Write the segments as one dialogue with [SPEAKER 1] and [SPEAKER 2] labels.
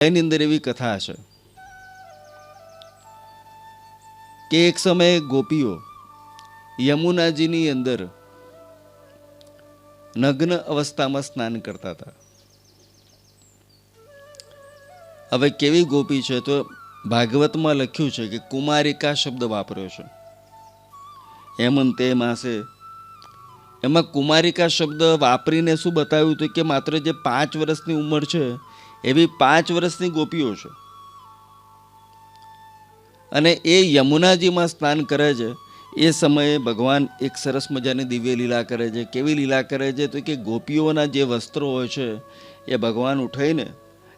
[SPEAKER 1] એની અંદર એવી કથા છે કે એક સમયે ગોપીઓ યમુનાજીની અંદર નગ્ન અવસ્થામાં સ્નાન કરતા હતા. હવે કેવી ગોપી છે તો ભાગવતમાં લખ્યું છે કે કુમારિકા શબ્દ વાપર્યો છે. હેમંતે માસે એમાં કુમારિકા શબ્દ વાપરીને શું બતાવ્યું હતું કે માત્ર જે પાંચ વર્ષની ઉંમર છે એવી પાંચ વર્ષની ગોપીઓ છે. અને એ યમુનાજીમાં સ્નાન કરે છે, એ સમયે ભગવાન એક સરસ મજાની દિવ્ય લીલા કરે છે. કેવી લીલા કરે છે તો કે ગોપીઓના જે વસ્ત્રો હોય છે, એ ભગવાન ઉઠાઈને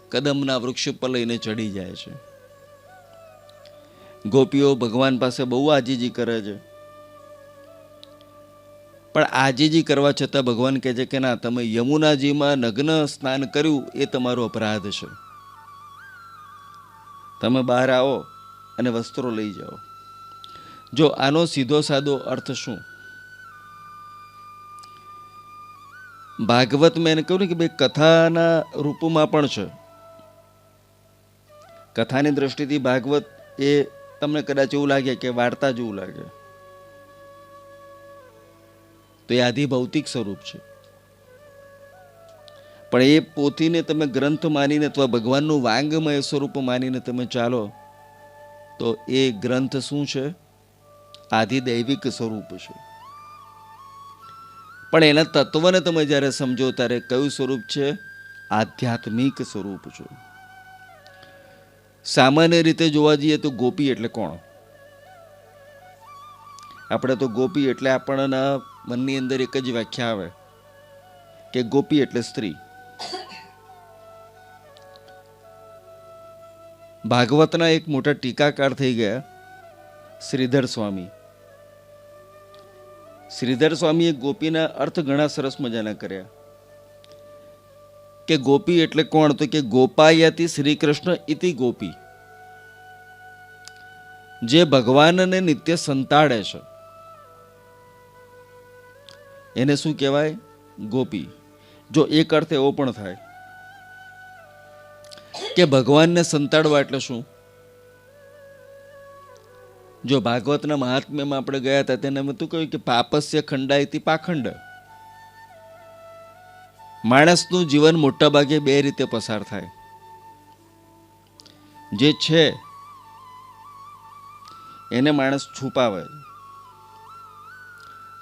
[SPEAKER 1] કદમના વૃક્ષ પર લઈને ચડી જાય છે. ગોપીઓ ભગવાન પાસે બહુ આજીજી કરે છે. પણ આજે જે કરવા છતાં ભગવાન કહે છે કે ના, તમે યમુનાજીમાં નગ્ન સ્નાન કર્યું, એ તમારો અપરાધ છે. તમે બહાર આવો અને વસ્ત્રો લઈ જાઓ. જો આનો સીધો સાદો અર્થ શું? ભાગવત મેં એને કહ્યું ને કે ભાઈ કથાના રૂપમાં પણ છે. કથાની દ્રષ્ટિથી ભાગવત એ તમને કદાચ એવું લાગે કે વાર્તા જેવું લાગે. તો એ આધિ ભૌતિક સ્વરૂપ છે. પણ એ પોથીને તમે ગ્રંથ માનીને અથવા ભગવાનનું વાંગમય સ્વરૂપ માનીને તમે ચાલો, તો એ ગ્રંથ શું છે? આધિદૈવિક સ્વરૂપ છે. પણ એના તત્વને તમે જ્યારે સમજો ત્યારે કયું સ્વરૂપ છે? આધ્યાત્મિક સ્વરૂપ છે. સામાન્ય રીતે જોવા જઈએ તો ગોપી એટલે કોણ? આપણે તો ગોપી એટલે આપણના મનની અંદર એક જ વ્યાખ્યા આવે, કે ગોપી એટલે સ્ત્રી. ભાગવતના એક મોટા ટીકાકાર થઈ ગયા, શ્રીધર સ્વામી. શ્રીધર સ્વામીએ ગોપીના અર્થ ઘણા સરસ મજાના કર્યા. કે ગોપી એટલે કોણ? તો કે ગોપાયતી શ્રી કૃષ્ણ ઇતિ ગોપી. જે ભગવાનને નિત્ય સંતાડે છે. એને શું કહેવાય? ગોપી. જો એક અર્થ એવો પણ થાય કે ભગવાનને સંતાડવા એટલે શું? જો ભાગવતના મહાત્મ્યમાં આપણે ગયા હતા તેને મેં શું કહ્યું કે પાપસ્ય ખંડાયતી પાખંડ. માણસનું જીવન મોટા ભાગે બે રીતે પસાર થાય. જે છે, એને માણસ છુપાવે.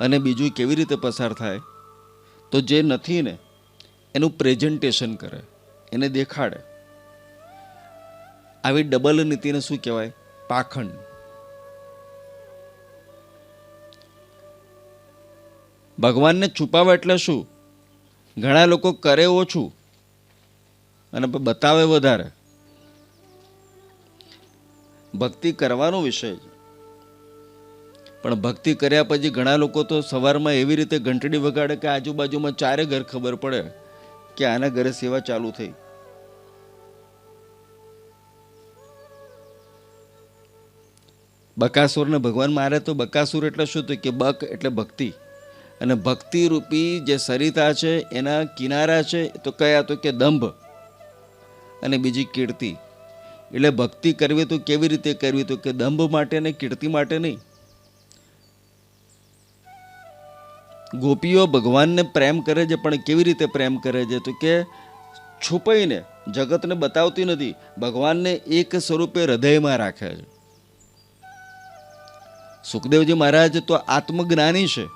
[SPEAKER 1] અને બીજું કેવી રીતે પસાર થાય? તો જે નથી ને, એનું પ્રેઝન્ટેશન કરે, એને દેખાડે. આવી ડબલ નીતિને શું કહેવાય? પાખંડ. ભગવાનને છુપાવે એટલે શું? ઘણા લોકો કરે ઓછું, અને બતાવે વધારે. ભક્તિ કરવાનો વિષય છે. પણ ભક્તિ કર્યા પછી ઘણા લોકો તો સવારમાં એવી રીતે ઘંટડી વગાડે કે આજુબાજુમાં ચારે ઘર ખબર પડે કે આના ઘરે સેવા ચાલુ થઈ. બકાસુરને ભગવાન મારે તો બકાસુર એટલે શું તો કે બક એટલે ભક્તિ. અને ભક્તિ રૂપી જે સરિતા છે, એના કિનારા છે, તો કયા તો કે દંભ અને બીજી કીર્તિ. એટલે ભક્તિ કરવી તો કેવી રીતે કરવી તો કે દંભ માટે ને કીર્તિ માટે નહીં ગોપીઓ ભગવાનને પ્રેમ કરે છે, પણ કેવી રીતે પ્રેમ કરે છે? તો કે છુપાઈને, જગતને બતાવતી નથી, ભગવાનને એક સ્વરૂપે હૃદયમાં રાખે છે. સુખદેવજી મહારાજ તો આત્મજ્ઞાની છે.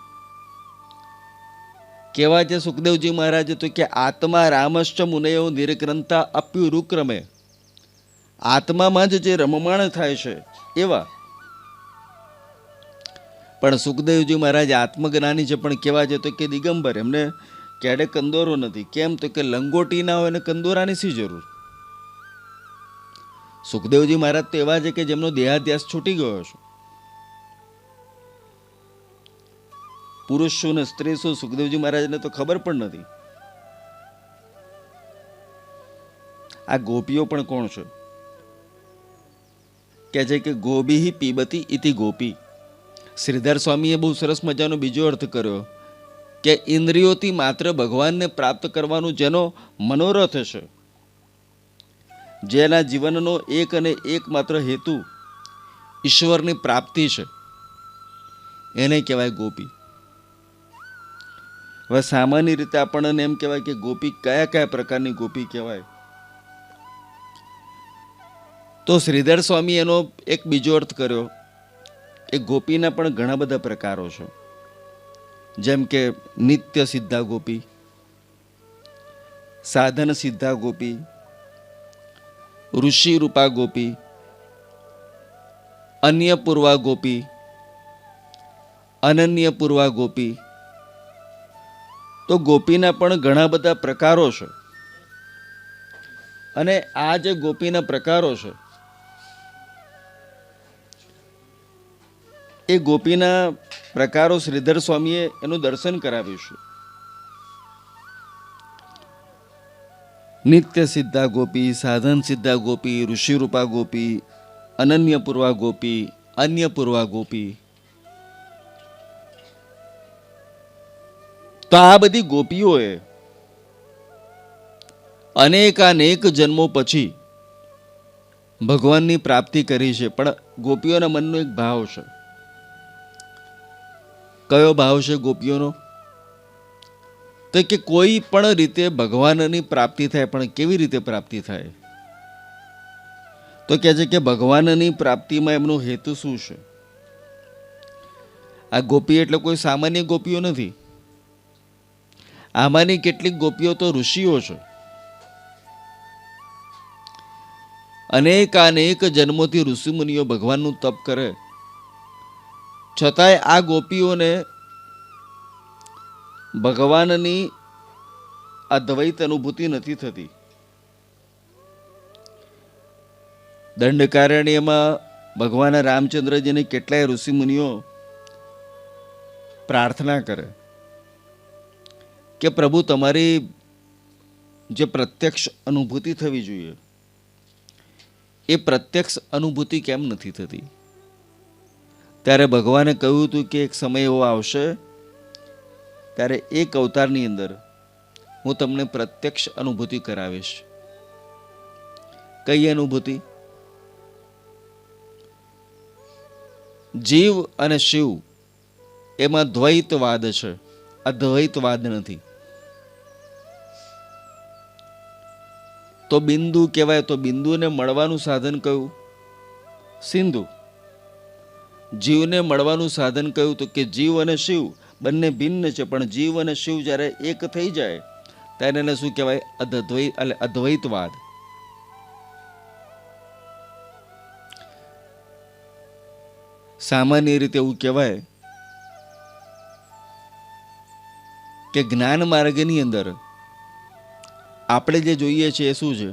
[SPEAKER 1] કેવા છે સુખદેવજી મહારાજ તો કે આત્મા રામશ્ચ મુનયો નિરગ્રંથા અપ્યુરુક્રમે. આત્મામાં જ જે રમમાણ થાય છે, એવા પણ સુખદેવજી મહારાજ આત્મજ્ઞાની છે, પણ કેવા છે તો કે દિગંબર, એમને ક્યારે કંદોરો નથી. કેમ તો કે લંગોટી ના હોય અને કંદોરાની શી જરૂર? સુખદેવજી મહારાજ તો એવા છે કે જેમનો દેહાધ્યાસ છૂટી ગયો છે પુરુષ શું ને સ્ત્રી શું સુખદેવજી મહારાજને તો ખબર પણ નથી. આ ગોપીઓ પણ કોણ છે? કે છે કે ગોબી પીબતી ઇતિ ગોપી. શ્રીધર સ્વામીએ બહુ સરસ મજાનો બીજો અર્થ કર્યો કે ઇન્દ્રિયોથી માત્ર ભગવાનને પ્રાપ્ત કરવાનું જેનો મનોરથ છે. જેના જીવનનો એક અને એકમાત્ર હેતુ ઈશ્વરની પ્રાપ્તિ છે. એને કહેવાય ગોપી. હવે સામાન્ય રીતે આપણને એમ કહેવાય કે ગોપી કયા કયા પ્રકારની ગોપી કહેવાય? તો શ્રીધર સ્વામી એનો એક બીજો અર્થ કર્યો. એ ગોપીના પણ ઘણા બધા પ્રકારો છે. જેમ કે નિત્ય સિદ્ધા ગોપી, સાધન સિદ્ધા ગોપી, ઋષિ રૂપા ગોપી, અન્ય પૂર્વા ગોપી, અનન્ય પૂર્વા ગોપી. તો ગોપીના પણ ઘણા બધા પ્રકારો છે. અને આ જે ગોપીના પ્રકારો છે એ ગોપીના પ્રકારો શ્રીધર સ્વામીએ એનું દર્શન કરાવ્યું નિત્ય સિદ્ધા ગોપી, સાધન સિદ્ધા ગોપી, ઋષિરૂપા ગોપી અનન્ય પૂર્વા ગોપી અન્ય પૂર્વા ગોપી. તો આ બધી ગોપીઓએ અનેકાનેક જન્મો પછી ભગવાનની પ્રાપ્તિ કરી છે, પણ ગોપીઓના મનનો એક ભાવ છે. કયો ભાવ છે ગોપીઓનો? તો કે કોઈ પણ રીતે ભગવાનની પ્રાપ્તિ થાય, પણ કેવી રીતે પ્રાપ્તિ થાય? તો કહે છે કે ભગવાનની પ્રાપ્તિમાં એમનો હેતુ શું છે? આ ગોપી એટલે કોઈ સામાન્ય ગોપીઓ નથી. આમાંની કેટલીક ગોપીઓ તો ઋષિઓ છે. અનેકાનેક જન્મોથી ઋષિમુનિઓ ભગવાનનું તપ કરે. છતાંય આ ગોપીઓને ભગવાનની અદ્વૈત અનુભૂતિ નથી થતી. દંડકારણ્યમાં ભગવાન રામચંદ્રજીને કેટલાય ઋષિમુનિઓ પ્રાર્થના કરે કે પ્રભુ, તમારી જે પ્રત્યક્ષ અનુભૂતિ થવી જોઈએ, એ પ્રત્યક્ષ અનુભૂતિ કેમ નથી થતી? ત્યારે ભગવાને કહ્યું હતું કે એક સમય એવો આવશે, ત્યારે એક અવતારની અંદર હું તમને પ્રત્યક્ષ અનુભૂતિ કરાવીશ. કઈ અનુભૂતિ? જીવ અને શિવ એમાં દ્વૈતવાદ છે. અદ્વૈતવાદ નથી. તો બિંદુ કહેવાય તો બિંદુને મળવાનું સાધન કયું? સિંધુ. જીવને મળવાનું સાધન કહ્યું તો કે જીવ અને શિવ બંને ભિન્ન છે, પણ જીવ અને શિવ જ્યારે એક થઈ જાય, ત્યારે એને શું કહેવાય? અદ્વૈત એટલે અદ્વૈતવાદ. સામાન્ય રીતે એવું કહેવાય કે જ્ઞાન માર્ગની અંદર આપણે જે જોઈએ છીએ એ શું છે?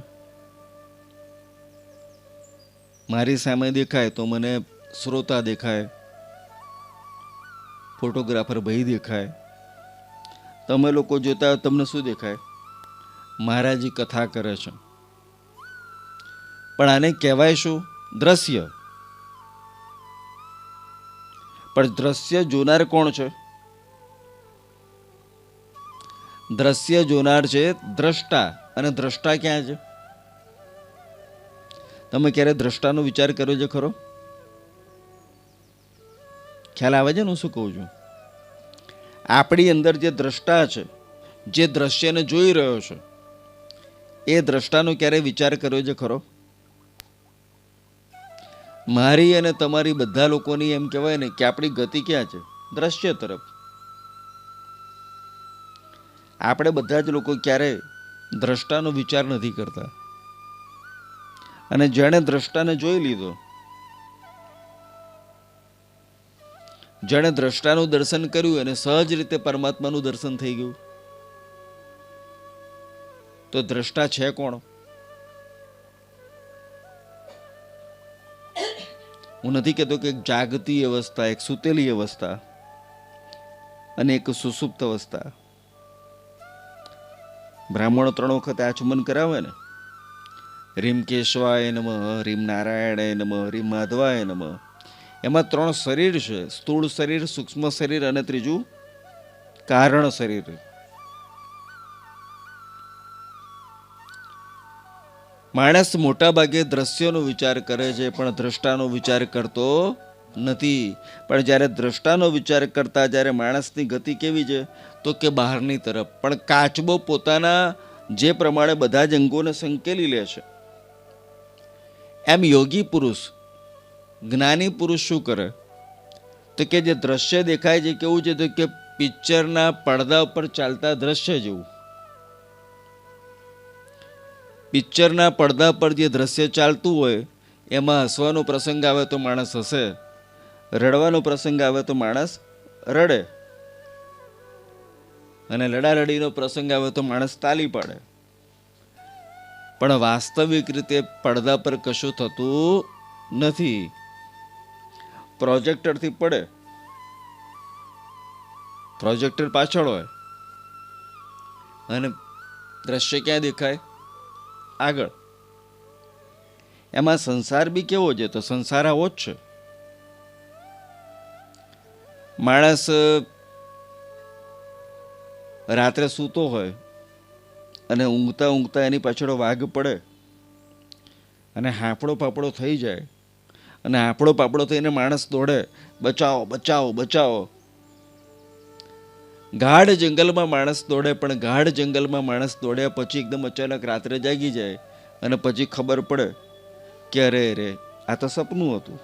[SPEAKER 1] મારી સામે દેખાય તો મને શ્રોતા દેખાય, ફોટોગ્રાફર ભાઈ દેખાય. તમે લોકો જોતા તમને શું દેખાય? મહારાજી કથા કરે છે. પણ આને કહેવાય શું? દ્રશ્ય. પણ દ્રશ્ય જોનાર કોણ છે? દ્રશ્ય જોનાર છે દ્રષ્ટા. અને દ્રષ્ટા ક્યાં છે? તમે ક્યારે દ્રષ્ટાનો વિચાર કર્યો છે ખરો? ખ્યાલ આવે છે ને, હું શું કહું છું? આપણી અંદર જે દ્રષ્ટા છે, જે દ્રશ્યને જોઈ રહ્યો છે, એ દ્રષ્ટાનો ક્યારે વિચાર કર્યો છે ખરો? મારી અને તમારી બધા લોકોની એમ કહેવાય ને કે આપણી ગતિ ક્યાં છે? દ્રશ્ય તરફ. આપણે બધા જ લોકો ક્યારેય દ્રષ્ટાનો વિચાર નથી કરતા. અને જેણે દ્રષ્ટાને જોઈ લીધો જેણે દ્રષ્ટાનું દર્શન કર્યું અને સહજ રીતે પરમાત્માનું દર્શન થઈ ગયું. તો દ્રષ્ટા છે કોણ? હું નથી કહેતો કે એક જાગતી અવસ્થા, એક સુતેલી અવસ્થા અને એક સુસુપ્ત અવસ્થા. બ્રાહ્મણો ત્રણ વખત આચમન કરાવે ને. રીમ કેશવાય નમ રીમ નારાયણાય નમ રીમ માધવાય નમ. એમાં ત્રણ શરીર છે. સ્થૂળ શરીર, સૂક્ષ્મ શરીર અને ત્રીજું કારણ શરીર. માણસ મોટા ભાગે દ્રશ્યનો વિચાર કરે છે, પણ દ્રષ્ટાનો વિચાર કરતો નથી. પણ જ્યારે દ્રષ્ટાનો વિચાર કરતા, જ્યારે માણસની ગતિ કેવી છે, તો કે બહારની તરફ. પણ કાચબો પોતાના જે પ્રમાણે બધા જ અંગોને સંકેલી લે છે. એમ યોગી પુરુષ જ્ઞાની પુરુષ શું કરે? તો કે જે દ્રશ્ય દેખાય છે, કેવું છે તો કે પિક્ચરના પડદા ઉપર ચાલતા દ્રશ્ય જેવું. પિક્ચરના પડદા પર જે દ્રશ્ય ચાલતું હોય, એમાં હસવાનો પ્રસંગ આવે તો માણસ હસે, રડવાનો પ્રસંગ આવે તો માણસ રડે, અને લડાલડીનો પ્રસંગ આવે તો માણસ તાલી પાડે. પણ વાસ્તવિક રીતે પડદા પર કશું થતું નથી. પ્રોજેક્ટરથી પડે. પ્રોજેક્ટર પાછળ હોય. અને દ્રશ્ય ક્યાં દેખાય? આગળ. એમાં સંસાર બી કેવો છે? તો સંસાર આવો જ છે. માણસ રાત્રે સૂતો હોય અને ઊંઘતા ઊંઘતા એની પાછળ વાઘ પડે અને હાંફળો પાપડો થઈ જાય. અને આપણો પાપડો થઈને માણસ દોડે, બચાવો બચાવો બચાવો. ગાઢ જંગલમાં માણસ દોડે, પણ ગાઢ જંગલમાં માણસ દોડ્યા પછી એકદમ અચાનક રાત્રે જાગી જાય અને પછી ખબર પડે કે અરે અરે આ તો સપનું હતું.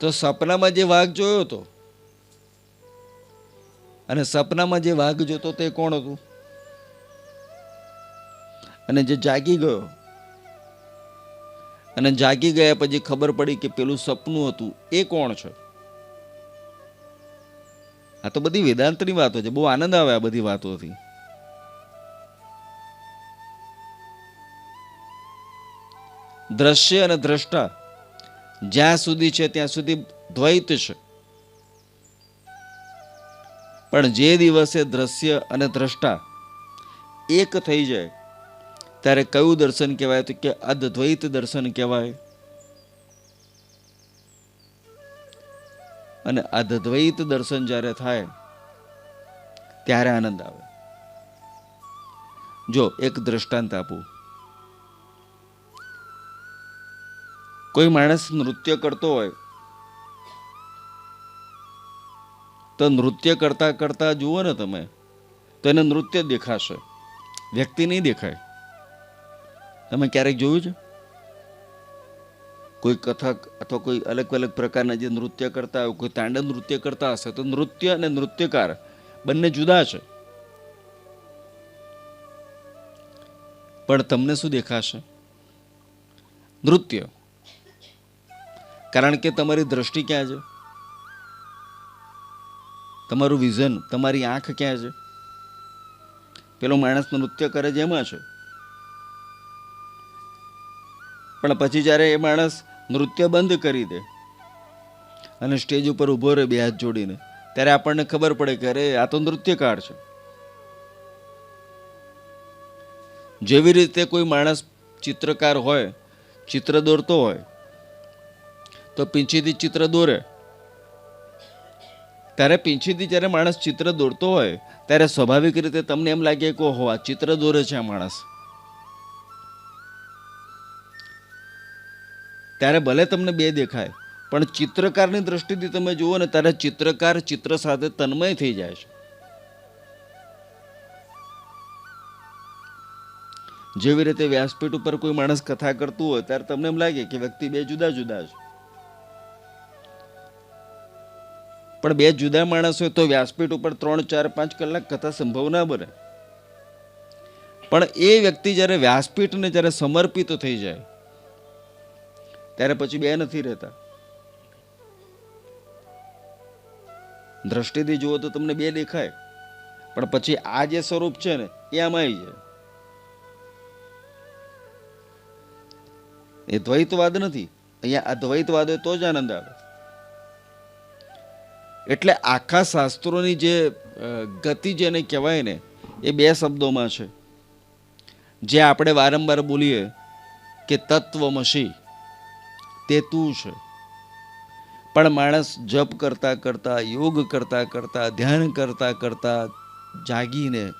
[SPEAKER 1] તો સપનામાં જે વાઘ જોયો હતો, અને સપનામાં જે વાઘ જોતો તે કોણ હતું? અને જે જાગી ગયો અને જાગી ગયા પછી ખબર પડી કે પેલું સપનું હતું. એ કોણ છે? આ તો બધી વેદાંતની વાતો છે. બહુ આનંદ આવે આ બધી વાતોથી. દ્રશ્ય અને દ્રષ્ટા જ્યાં સુધી છે ત્યાં સુધી દ્વૈત છે. પણ જે દિવસે દ્રશ્ય અને દ્રષ્ટા એક થઈ જાય ત્યારે કયું દર્શન કહેવાય? તો કે અદ્વૈત દર્શન કહેવાય. અને અદ્વૈત દર્શન જ્યારે થાય, ત્યારે આનંદ આવે. જો એક દ્રષ્ટાંત આપું. કોઈ માણસ નૃત્ય કરતો હોય, તો નૃત્ય કરતા કરતા જુઓ ને તમે, તો એને નૃત્ય દેખાશે. વ્યક્તિ નહીં દેખાય. તમે ક્યારેક જોયું છે? કોઈ કથક અથવા કોઈ અલગ અલગ પ્રકારના જે નૃત્ય કરતા હોય, કોઈ તાંડવ નૃત્ય કરતા હશે, તો નૃત્ય અને નૃત્યકાર બંને જુદા છે. પણ તમને શું દેખાશે? નૃત્ય. કારણ કે તમારી દ્રષ્ટિ ક્યાં છે? તમારું વિઝન, તમારી આંખ ક્યાં છે? પેલો માણસ નૃત્ય કરે છે એમાં છે. પણ પછી જ્યારે એ માણસ નૃત્ય બંધ કરી દે અને સ્ટેજ ઉપર ઊભો રહે બે હાથ જોડીને, ત્યારે આપણને ખબર પડે કે અરે, આ તો નૃત્યકાર છે. જેવી રીતે કોઈ માણસ ચિત્રકાર હોય, ચિત્ર દોરતો હોય, તો પીંછીથી ચિત્ર દોરે. ત્યારે પીંછીથી જ્યારે માણસ ચિત્ર દોરતો હોય, ત્યારે સ્વાભાવિક રીતે તમને એમ લાગે કે ઓહો, આ ચિત્ર દોરે છે આ માણસ. ત્યારે ભલે તમને બે દેખાય, પણ ચિત્રકારની દ્રષ્ટિથી તમે જુઓ ને ત્યારે ચિત્રકાર ચિત્ર સાથે તન્મય થઈ જાય છે. જેવી રીતે વ્યાસપીઠ ઉપર કોઈ માણસ કથા કરતું હોય, ત્યારે તમને એમ લાગે કે વ્યક્તિ બે જુદા જુદા છે. પણ બે જુદા માણસ હોય તો વ્યાસપીઠ ઉપર ત્રણ, ચાર, પાંચ કલાક કથા સંભવ ના બને. પણ એ વ્યક્તિ જ્યારે વ્યાસપીઠને જ્યારે સમર્પિત થઈ જાય ત્યારે પછી બે નથી રહેતા. દ્રષ્ટિથી જુઓ તો તમને બે દેખાય. પણ પછી આ જે સ્વરૂપ છે ને, એ આમાં આવી જાય એ દ્વૈતવાદ નથી. અહીંયા અદ્વૈતવાદ હોય તો જ આનંદ આવે. એટલે આખા શાસ્ત્રોની જે ગતિ જેને કહેવાય ને, એ બે શબ્દોમાં છે. જે આપણે વારંવાર બોલીએ કે તત્વમસી. તે તું છે. પણ માણસ જપ કરતા કરતા, યોગ કરતા કરતા, ધ્યાન કરતા કરતા જાગીને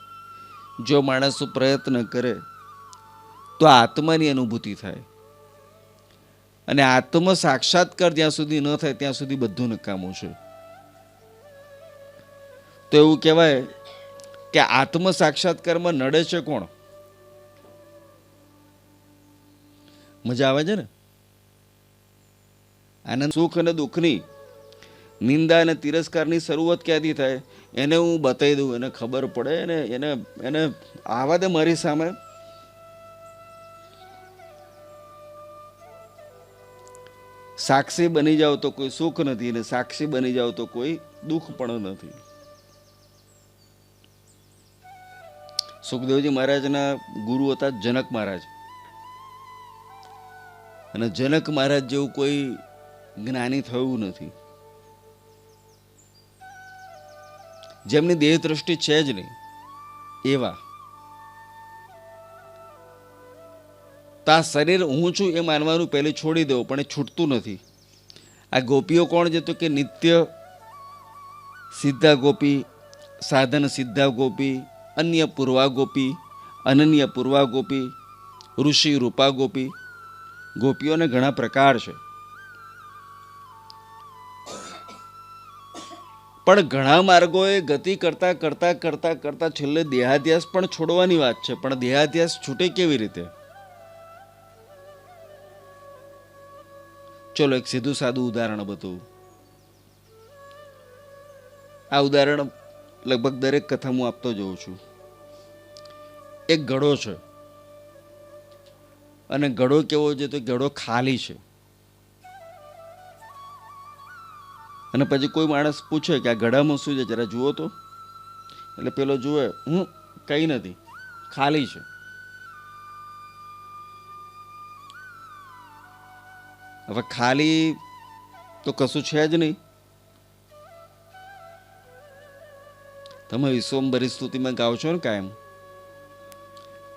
[SPEAKER 1] જો માણસ પ્રયત્ન કરે, તો આત્માની અનુભૂતિ થાય. અને આત્મ સાક્ષાત્કાર જ્યાં સુધી ન થાય, ત્યાં સુધી બધું નકામું છે. તો એવું કહેવાય કે આત્મ સાક્ષાત્કારમાં નડે છે કોણ? મજા આવે છે ને? આનંદ, સુખ અને દુઃખની નિંદા અને તિરસ્કારની શરૂઆત ક્યાંથી થાય? એને હું બતાવી દઉં, એને ખબર પડે અને એને એને આવા દે મારી સામે. સાક્ષી બની જાવ તો કોઈ સુખ નથી અને સાક્ષી બની જાવ તો કોઈ દુઃખ પણ નથી. સુખદેવજી મહારાજના ગુરુ હતા જનક મહારાજ. અને જનક મહારાજ જેવું કોઈ જ્ઞાની થયું નથી. જેમની દેહ દ્રષ્ટિ છે જ નહીં, એવા. તા શરીર હું છું એ માનવાનું પહેલે છોડી દેવું, પણ એ છૂટતું નથી. આ ગોપીઓ કોણ છે કે નિત્ય સિદ્ધા ગોપી સાધન સિદ્ધા ગોપી અન્ય પૂર્વા ગોપી અનન્ય પૂર્વા ગોપી ઋષિ રૂપા ગોપી ગોપીઓને ઘણા પ્રકાર છે. પણ ઘણા માર્ગોએ ગતિ કરતાં કરતાં કરતાં કરતાં છેલ્લે દેહાધ્યાસ પણ છોડવાની વાત છે. પણ દેહાધ્યાસ છૂટે કેવી રીતે? ચલો એક સીધું સાદું ઉદાહરણ બધું આ ઉદાહરણ લગભગ દરેક કથા હું આપતો જઉં છું. એક ઘડો છે. અને ઘડો કેવો છે તો ઘડો ખાલી છે. અને પછી કોઈ માણસ પૂછે કે આ ઘડામાં શું છે? જરા જુઓ તો. એટલે પેલો જુએ, હું કંઈ નથી, ખાલી છે. હવે ખાલી તો કશું છે જ નહીં. તમે વિશ્વંભરી સ્તુતિમાં ગાઓ છો ને કાયમ.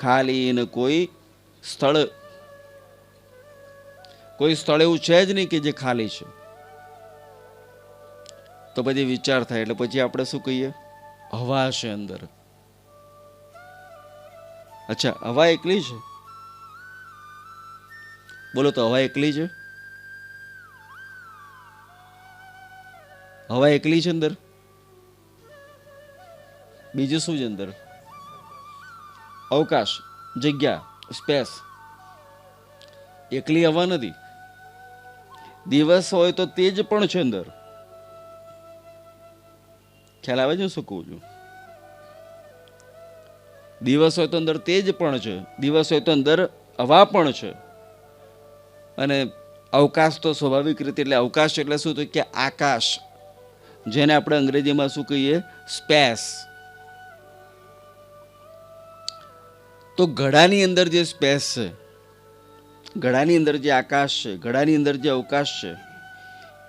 [SPEAKER 1] ખાલી ને કોઈ સ્થળ. કોઈ સ્થળ એવું છે જ નહીં કે જે ખાલી છે. તો પછી વિચાર થાય એટલે પછી આપણે શું કહીએ? હવા છે અંદર. અચ્છા હવા એકલી છે? બોલો તો હવા એકલી છે? હવા એકલી છે અંદર? બીજું શું છે અંદર? અવકાશ જગ્યા સ્પેસ. એકલી હવા નથી. દિવસ હોય તો તેજ પણ છે અંદર. ખ્યાલ આવે છે શું કહું છું? દિવસ હોય તો અંદર તેજ પણ છે. દિવસ હોય તો અંદર હવા પણ છે. અને અવકાશ તો સ્વાભાવિક રીતે એટલે અવકાશ એટલે શું તો કે આકાશ, જેને આપણે અંગ્રેજીમાં શું કહીએ? સ્પેસ. તો ઘડાની અંદર જે સ્પેસ છે, ઘડાની અંદર જે આકાશ છે, ઘડાની અંદર જે અવકાશ છે,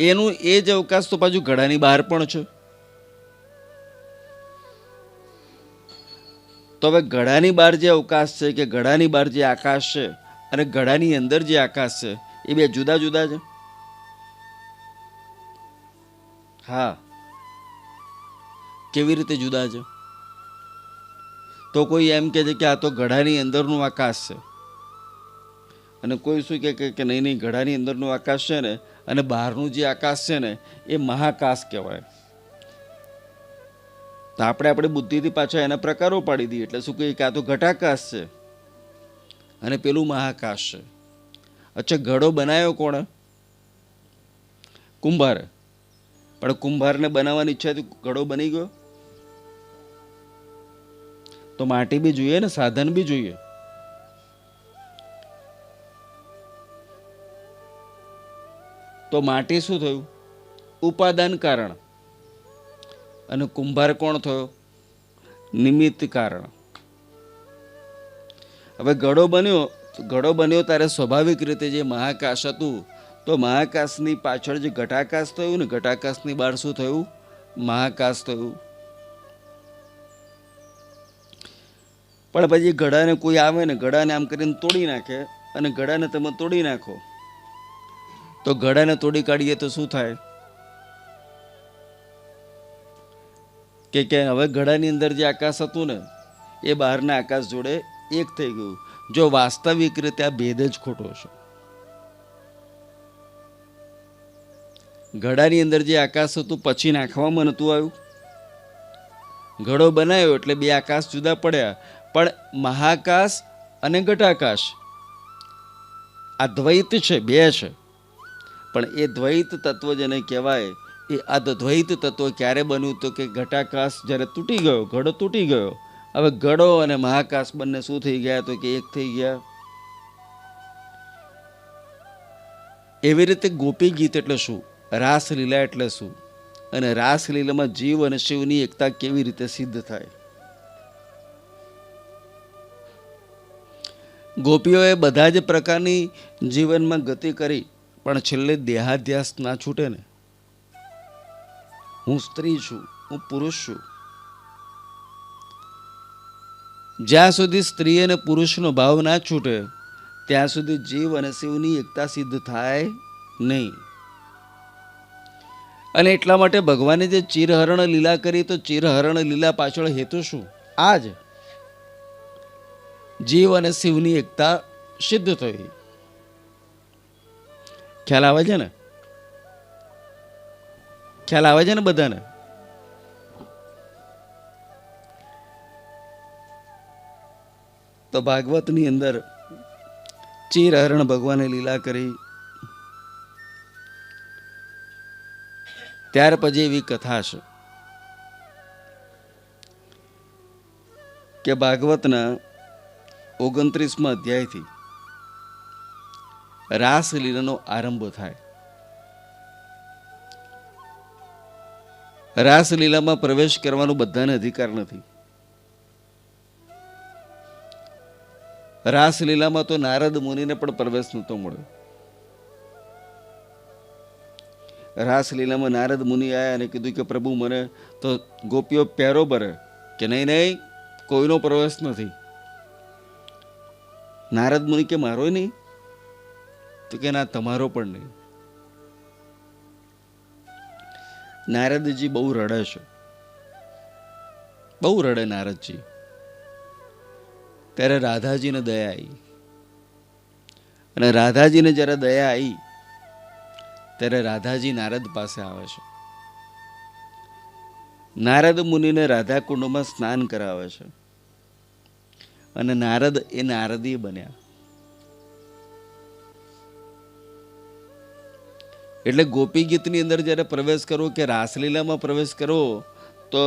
[SPEAKER 1] એનું એ જ અવકાશ તો પાછું ઘડાની બહાર પણ છે. તો હવે ઘડાની બહાર જે અવકાશ છે કે ઘડાની બહાર જે આકાશ છે અને ઘડાની અંદર જે આકાશ છે, એ બે જુદા જુદા છે? હા. કેવી રીતે જુદા છે? તો કોઈ એમ કહે છે કે આ તો ઘડાની અંદરનું આકાશ છે. અને કોઈ શું કે નહીં નહીં ઘડાની અંદરનું આકાશ છે ને, અને બહારનું જે આકાશ છે ને, એ મહાકાશ કહેવાય. તો આપણે આપણી બુદ્ધિથી પાછા એના પ્રકારો પાડી દઈએ. એટલે શું કહીએ કે તો ઘટાકાશ છે અને પેલું મહાકાશ છે. અચ્છા, ઘડો બનાવ્યો કોણે? કુંભાર. પણ કુંભારને બનાવવાની ઈચ્છાથી ઘડો બની ગયો? તો માટી બી જોઈએ ને, સાધન બી જોઈએ? તો માટી શું થયું? ઉપાદાન કારણ. અને કુંભાર કોણ થયો? નિમિત્ત કારણ. હવે ઘડો બન્યો ઘડો બન્યો ત્યારે સ્વાભાવિક રીતે જે મહાકાશ હતું, તો મહાકાશની પાછળ જે ઘટાકાશ થયું ને, ઘટાકાશની બહાર શું થયું? મહાકાશ થયું. પણ પછી ઘડાને કોઈ આવે ને ઘડાને આમ કરીને તોડી નાખે, અને ઘડાને તમે તોડી નાખો. તો ઘડાને તોડી કાઢીએ તો શું થાય? કે કે હવે ઘડાની અંદર જે આકાશ હતું ને, એ બહારના આકાશ જોડે એક થઈ ગયું. જો વાસ્તવિક રીતે આ ભેદ જ ખોટો છે. ઘડાની અંદર જે આકાશ હતું, પછી નાખવામાં નહોતું આવ્યું. ઘડો બનાવ્યો એટલે બે આકાશ જુદા પડ્યા. પણ મહાકાશ અને ઘટાકાશ, આ દ્વૈત છે, બે છે. પણ એ દ્વૈત તત્વ જેને કહેવાય એ આ દ્વૈત તત્વ ક્યારે બન્યું તો કે ઘટાકાશ જ્યારે તૂટી ગયો, ઘડો તૂટી ગયો. હવે ઘડો અને મહાકાશ બંને શું થઈ ગયા તો કે એક થઈ ગયા? એવી રીતે ગોપી ગીત એટલે શું? રાસલીલા એટલે શું? અને રાસલીલામાં જીવ અને શિવની એકતા કેવી રીતે સિદ્ધ થાય? ગોપીઓએ બધા જ પ્રકારની જીવનમાં ગતિ કરી, પણ છેલ્લે દેહાધ્યાસ ના છૂટે ને હું સ્ત્રી છું, હું પુરુષ છું. જ્યાં સુધી સ્ત્રી અને પુરુષનો ભાવ ના છૂટે, ત્યાં સુધી જીવ અને શિવની એકતા સિદ્ધ થાય નહીં. અને એટલા માટે ભગવાને જે ચિરહરણ લીલા કરી, તો ચિરહરણ લીલા પાછળ હેતુ શું? આ જ જીવ અને શિવની એકતા સિદ્ધ થઈ. ખ્યાલ આવે છે ને? ખ્યાલ આવે છે ને બધાને? તો ભાગવતની અંદર ચિરહરણ ભગવાને લીલા કરી. ત્યાર પછી એવી કથા છે કે ભાગવતના ઓગણત્રીસમાં અધ્યાયથી રાસલીલાનો આરંભ થાય. રાસલીલામાં પ્રવેશ કરવાનો બધાને અધિકાર નથી. રાસલીલામાં તો નારદ મુનિને પણ પ્રવેશ નહોતો મળ્યો. રાસલીલામાં નારદ મુનિ આવ્યા અને કીધું કે પ્રભુ મને તો ગોપીઓ પહેરો ભરે કે નહીં નહીં, કોઈનો પ્રવેશ નથી. નારદ મુનિ કે મારો નહીં? તો કે ના, તમારો પણ નહીં. નારદજી બહુ રડે છે. બહુ રડે નારદજી. ત્યારે રાધાજીને દયા આવી અને રાધાજીને જ્યારે દયા આવી ત્યારે રાધાજી નારદ પાસે આવે છે. નારદ મુનિને રાધા કુંડમાં સ્નાન કરાવે છે. અને નારદ એ નારદી બન્યા. એટલે ગોપી ગીતની અંદર જ્યારે પ્રવેશ કરવો કે રાસલીલામાં પ્રવેશ કરવો તો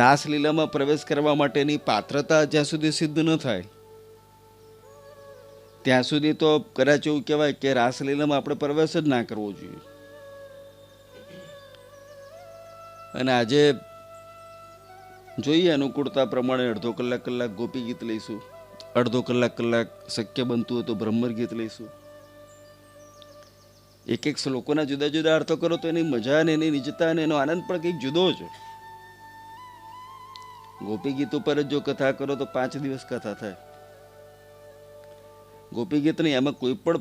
[SPEAKER 1] રાસલીલામાં પ્રવેશ કરવા માટેની પાત્રતા જ્યાં સુધી સિદ્ધ ન થાય, ત્યાં સુધી તો કદાચ એવું કહેવાય કે રાસલીલામાં આપણે પ્રવેશ જ ના કરવો જોઈએ. અને આજે જોઈએ અનુકૂળતા પ્રમાણે અડધો કલાક કલાક ગોપી ગીત લઈશું, અડધો કલાક કલાક શક્ય બનતું હોય તો બ્રહ્મર ગીત લઈશું. એક એક શ્લોકોના જુદા જુદા અર્થો કરો તો એની મજા ને એની નિજતા અને એનો આનંદ પણ કંઈક જુદો છે ગોપી ગીત ઉપર જ જો કથા કરો તો પાંચ દિવસ કથા થાય. ગોપી ગીત નહીં એમાં કોઈ પણ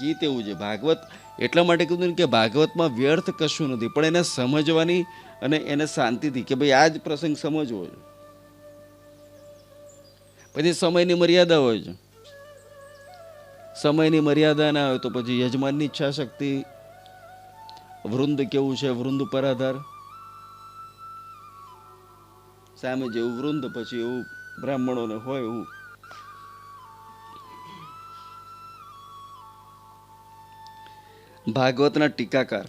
[SPEAKER 1] ગીત એવું છે. ભાગવત એટલા માટે કીધું કે ભાગવતમાં વ્યર્થ કશું નથી, પણ એને સમજવાની અને એને શાંતિથી કે ભાઈ આ જ પ્રસંગ સમજવો છે. પછી સમયની મર્યાદા હોય છે. સમયની મર્યાદા ના હોય તો પછી યજમાનની ઈચ્છા શક્તિ. વૃંદ કેવું છે? વૃંદ પર આધાર. સામે જેવું વૃંદ, પછી એવું બ્રાહ્મણોને હોય એવું. ભાગવતના ટીકાકાર.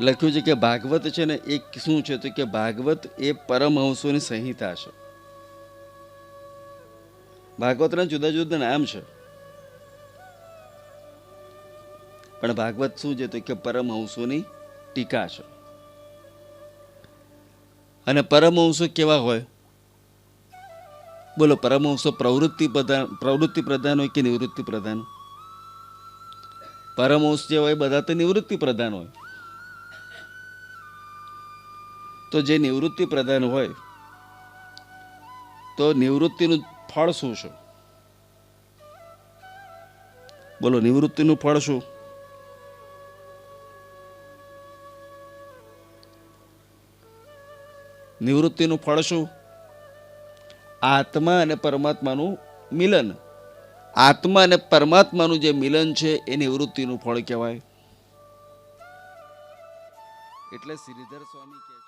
[SPEAKER 1] લખ્યું છે કે ભાગવત છે ને એ શું છે તો કે ભાગવત એ પરમહંસોની સંહિતા છે. ભાગવતના જુદા જુદા નામ છે. પણ ભાગવત શું છે તો કે પરમહંસોની ટીકા છે. અને પરમહંસો કેવા હોય? બોલો, પરમહંસો પ્રવૃત્તિ પ્રધાન પ્રવૃત્તિ પ્રધાન હોય કે નિવૃત્તિ પ્રધાન? પરમહંસ જે હોય બધા તો નિવૃત્તિ પ્રધાન હોય. તો જે નિવૃત્તિ પ્રધાન હોય, તો નિવૃત્તિનું ફળ શું છે? બોલો, નિવૃત્તિનું ફળ શું? નિવૃત્તિનું ફળ શું? આત્મા અને પરમાત્માનું મિલન. આત્મા અને પરમાત્માનું જે મિલન છે, એ નિવૃત્તિનું ફળ કહેવાય. એટલે શ્રીધર સ્વામી